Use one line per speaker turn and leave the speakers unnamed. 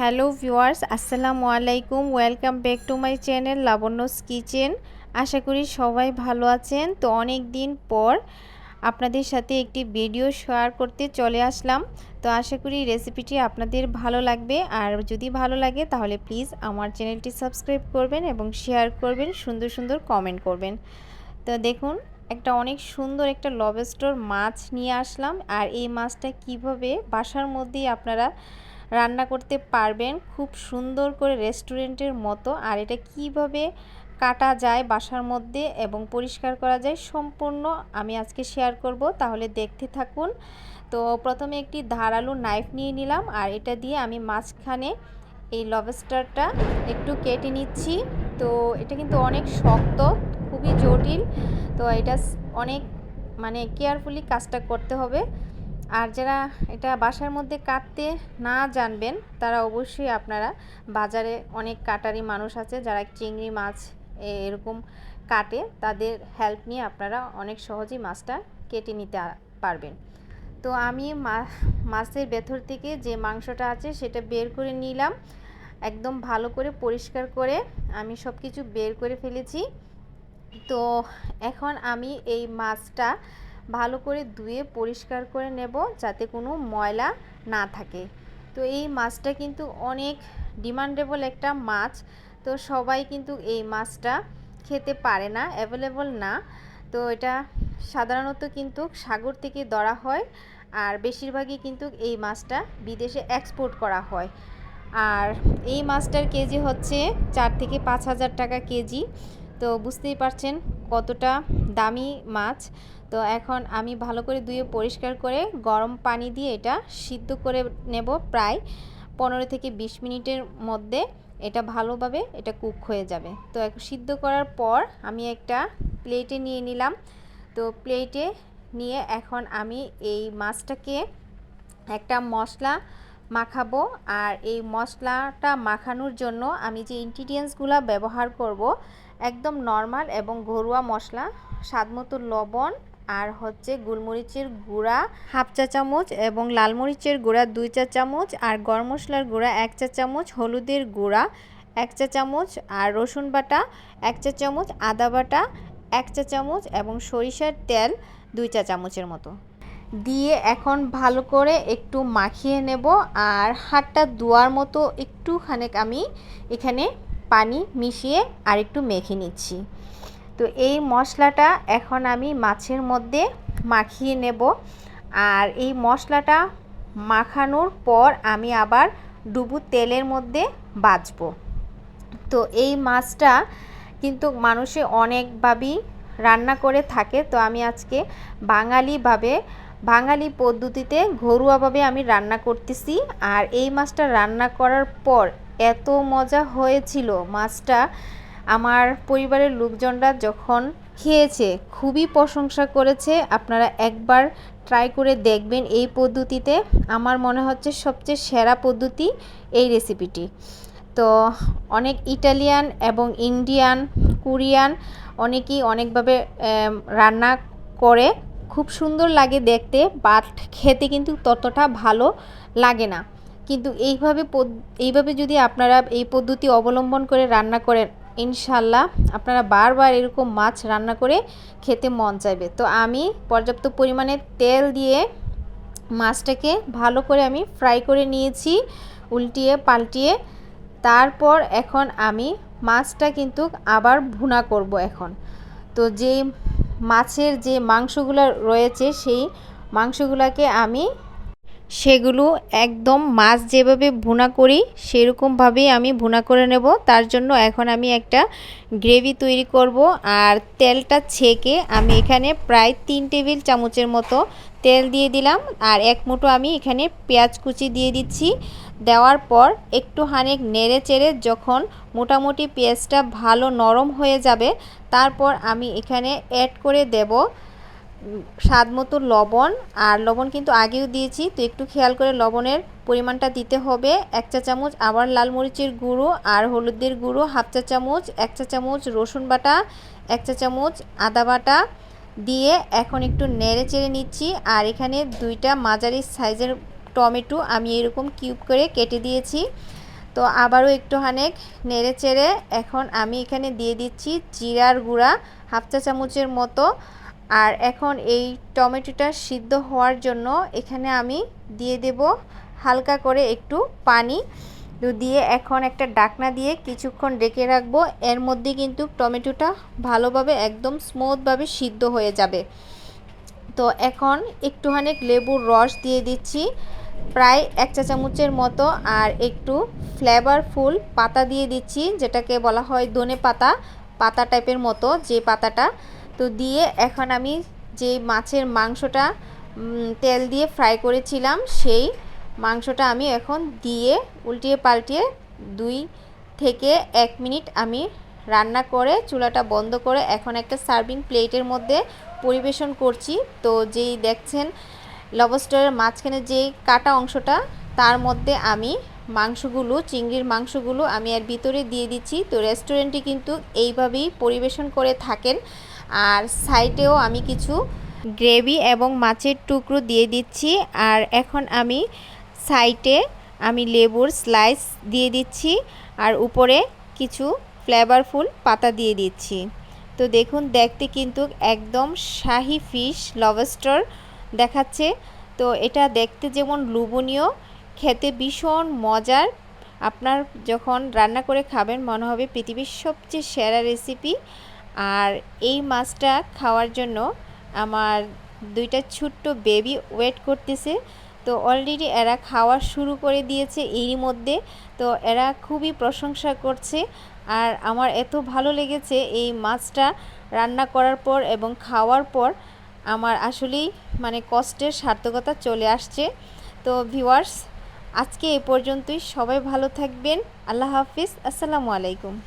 Hello viewers, আসসালামু আলাইকুম। Welcome back to my channel Labanya's kitchen. আশা করি সবাই ভালো আছেন। তো অনেক দিন পর আপনাদের সাথে একটি ভিডিও শেয়ার করতে চলে আসলাম। তো আশা করি রেসিপিটি আপনাদের ভালো লাগবে। আর যদি ভালো লাগে তাহলে প্লিজ আমার চ্যানেলটি সাবস্ক্রাইব করবেন এবং শেয়ার করবেন, সুন্দর সুন্দর কমেন্ট করবেন। তো দেখুন, একটা অনেক সুন্দর একটা লবেস্টর মাছ নিয়ে আসলাম। আর এই মাছটা কীভাবে বাসার মধ্যেই আপনারা রান্না করতে পারবেন খুব সুন্দর করে রেস্টুরেন্টের মতো। আর এটা কীভাবে কাটা যায় বাসার মধ্যে এবং পরিষ্কার করা যায় সম্পূর্ণ আমি আজকে শেয়ার করব, তাহলে দেখতে থাকুন। তো প্রথমে একটি ধারালো নাইফ নিয়ে নিলাম, আর এটা দিয়ে আমি মাঝখানে এই লবস্টারটা একটু কেটে নিচ্ছি। তো এটা কিন্তু অনেক শক্ত, খুবই জটিল, তো এটা অনেক মানে কেয়ারফুলি কাজটা করতে হবে। আর যারা এটা বাসার মধ্যে কাটতে না জানবেন, তারা অবশ্যই আপনারা বাজারে অনেক কাটারি মানুষ আছে যারা চিংড়ি মাছ এরকম কাটে, তাদের হেল্প নিয়ে আপনারা অনেক সহজেই মাছটা কেটে নিতে পারবেন। তো আমি মাছের ভেতর থেকে যে মাংসটা আছে সেটা বের করে নিলাম, একদম ভালো করে পরিষ্কার করে আমি সব কিছু বের করে ফেলেছি। তো এখন আমি এই মাছটা ভালো করে ধুয়ে পরিষ্কার করে নেব যাতে কোনো ময়লা না থাকে। তো এই মাছটা কিন্তু অনেক ডিমান্ডেবল একটা মাছ। তো সবাই কিন্তু এই মাছটা খেতে পারে না অ্যাভেলেবল না। তো এটা সাধারণত কিন্তু সাগর থেকে ধরা হয় আর বেশিরভাগই কিন্তু এই মাছটা বিদেশে এক্সপোর্ট করা হয়। আর এই মাছটার কেজি হচ্ছে চার থেকে পাঁচ হাজার টাকা কেজি। তো বুঝতেই পারছেন কতটা দামি মাছ। তো এখন আমি ভালো করে ধুয়ে পরিষ্কার করে গরম পানি দিয়ে এটা সিদ্ধ করে নেব প্রায় পনেরো থেকে বিশ মিনিটের মধ্যে। এটা ভালোভাবে এটা কুক হয়ে যাবে। তো সিদ্ধ করার পর আমি একটা প্লেটে নিয়ে নিলাম। তো প্লেটে নিয়ে এখন আমি এই মাছটাকে একটা মশলা মাখাবো। আর এই মশলাটা মাখানোর জন্য আমি যে ইনগ্রিডিয়েন্টসগুলো ব্যবহার করব একদম নর্মাল এবং ঘরোয়া মশলা, স্বাদমতো লবণ আর হচ্ছে গোলমরিচের গুঁড়া, হাফ চা চামচ এবং লাল মরিচের গুঁড়া দুই চা চামচ আর গরম মশলার গুঁড়া এক চা চামচ, হলুদের গুঁড়া এক চা চামচ আর রসুন বাটা এক চা চামচ, আদা বাটা এক চা চামচ এবং সরিষার তেল দুই চা চামচের মতো। দিয়ে এখন ভালো করে একটু মাখিয়ে নেব আর হাতটা ধোয়ার মতো একটুখানেক আমি এখানে পানি মিশিয়ে আর একটু মেখে নিচ্ছি। তো এই মশলাটা এখন আমি মাছের মধ্যে মাখিয়ে নেব। আর এই মশলাটা মাখানোর পর আমি আবার ডুবু তেলের মধ্যে বাজব। তো এই মাছটা কিন্তু মানুষে অনেকভাবেই রান্না করে থাকে। তো আমি আজকে বাঙালিভাবে, বাঙালি পদ্ধতিতে ঘরোয়াভাবে আমি রান্না করতেছি। আর এই মাছটা রান্না করার পর এত মজা হয়েছিল। মাছটা আমার পরিবারের লোকজনরা যখন খেয়েছে, খুবই প্রশংসা করেছে। আপনারা একবার ট্রাই করে দেখবেন এই পদ্ধতিতে। আমার মনে হচ্ছে সবচেয়ে সেরা পদ্ধতি এই রেসিপিটি তো অনেক ইটালিয়ান এবং ইন্ডিয়ান, কোরিয়ান অনেকেই অনেকভাবে রান্না করে। খুব সুন্দর লাগে দেখতে বাট খেতে কিন্তু ততটা ভালো লাগে না। কিন্তু এইভাবে এইভাবে যদি আপনারা এই পদ্ধতি অবলম্বন করে রান্না করেন, ইনশাল্লাহ আপনারা বারবার এরকম মাছ রান্না করে খেতে মন চাইবে। তো আমি পর্যাপ্ত পরিমাণে তেল দিয়ে মাছটাকে ভালো করে আমি ফ্রাই করে নিয়েছি, উল্টিয়ে পাল্টিয়ে। তারপর এখন আমি মাছটা কিন্তু আবার ভুনা করব এখন। তো যে মাছের যে মাংসগুলো রয়েছে, সেই মাংসগুলোকে আমি সেগুলো একদম মাছ যেভাবে ভুনা করি, সেরকমভাবেই আমি ভুনা করে নেব। তার জন্য এখন আমি একটা গ্রেভি তৈরি করব আর তেলটা ছেঁকে আমি এখানে প্রায় তিন টেবিল চামচের মতো তেল দিয়ে দিলাম আর এক মুঠো আমি এখানে পেঁয়াজ কুচি দিয়ে দিচ্ছি। দেওয়ার পর একটু হানেক নেড়ে চেড়ে যখন মোটামুটি পেঁয়াজটা ভালো নরম হয়ে যাবে, তারপর আমি এখানে অ্যাড করে দেব স্বাদ মতো লবণ, আর লবণ কিন্তু আগেও দিয়েছি, তো একটু খেয়াল করে লবণের পরিমাণটা দিতে হবে। এক চা চামচ আবার লাল মরিচের গুঁড়ো আর হলুদের গুঁড়ো, হাফ চা চামচ, এক চা চামচ রসুন বাটা, এক চা চামচ আদা বাটা দিয়ে এখন একটু নেড়ে চেড়ে নিচ্ছি। আর এখানে দুইটা মাঝারি সাইজের টমেটো আমি এরকম কিউব করে কেটে দিয়েছি। তো আবারও একটু হানেক নেড়ে চেড়ে এখন আমি এখানে দিয়ে দিচ্ছি জিরার গুঁড়া, হাফ চা চামচের মতো। আর এখন এই টমেটোটা সিদ্ধ হওয়ার জন্য এখানে আমি দিয়ে দেব হালকা করে একটু পানি। দিয়ে এখন একটা ডাকনা দিয়ে কিছুক্ষণ রেখে রাখব। এর মধ্যে কিন্তু টমেটোটা ভালোভাবে একদম স্মুথভাবে সিদ্ধ হয়ে যাবে। তো এখন একটুখানি লেবুর রস দিয়ে দিচ্ছি, প্রায় এক চা চামচের মতো। আর একটু ফ্লেভারফুল পাতা দিয়ে দিচ্ছি, যেটাকে বলা হয় ধনে পাতা পাতা টাইপের মতো যে পাতাটা। তো দিয়ে এখন আমি যে মাছের মাংসটা তেল দিয়ে ফ্রাই করেছিলাম, সেই মাংসটা আমি এখন দিয়ে উল্টিয়ে পাল্টিয়ে দুই থেকে এক মিনিট আমি রান্না করে চুলাটা বন্ধ করে এখন একটা সার্ভিং প্লেটের মধ্যে পরিবেশন করছি। তো যেই দেখছেন, লবস্টারের মাঝখানে যে কাটা অংশটা, তার মধ্যে আমি মাংসগুলো, চিংড়ির মাংসগুলো আমি এর ভিতরে দিয়ে দিচ্ছি। তো রেস্টুরেন্টে কিন্তু এইভাবেই পরিবেশন করে থাকেন। আর সাইডেও আমি কিছু গ্রেভি এবং মাছের টুকরো দিয়ে দিচ্ছি। আর এখন আমি সাইডে আমি লেবুর স্লাইস দিয়ে দিচ্ছি আর উপরে কিছু ফ্লেভারফুল পাতা দিয়ে দিচ্ছি। তো দেখুন, দেখতে কিন্তু একদম শাহি ফিশ লবস্টার দেখাচ্ছে। তো এটা দেখতে যেমন লুবনীয় খেতে ভীষণ মজার। আপনার যখন রান্না করে খাবেন, মনে হবে পৃথিবীর সবচেয়ে সেরা রেসিপি আর এই মাছটা খাওয়ার জন্য আমার দুইটা ছোট্ট বেবি ওয়েট করতেছে। তো অলরেডি এরা খাওয়া শুরু করে দিয়েছে এরই মধ্যে। তো এরা খুবই প্রশংসা করছে। আর আমার এত ভালো লেগেছে এই মাছটা রান্না করার পর এবং খাওয়ার পর আমার আসলেই মানে কষ্টের সার্থকতা চলে আসছে। তো ভিওয়ার্স আজকে এ পর্যন্তই। সবাই ভালো থাকবেন। আল্লাহ হাফিজ। আসসালামু আলাইকুম।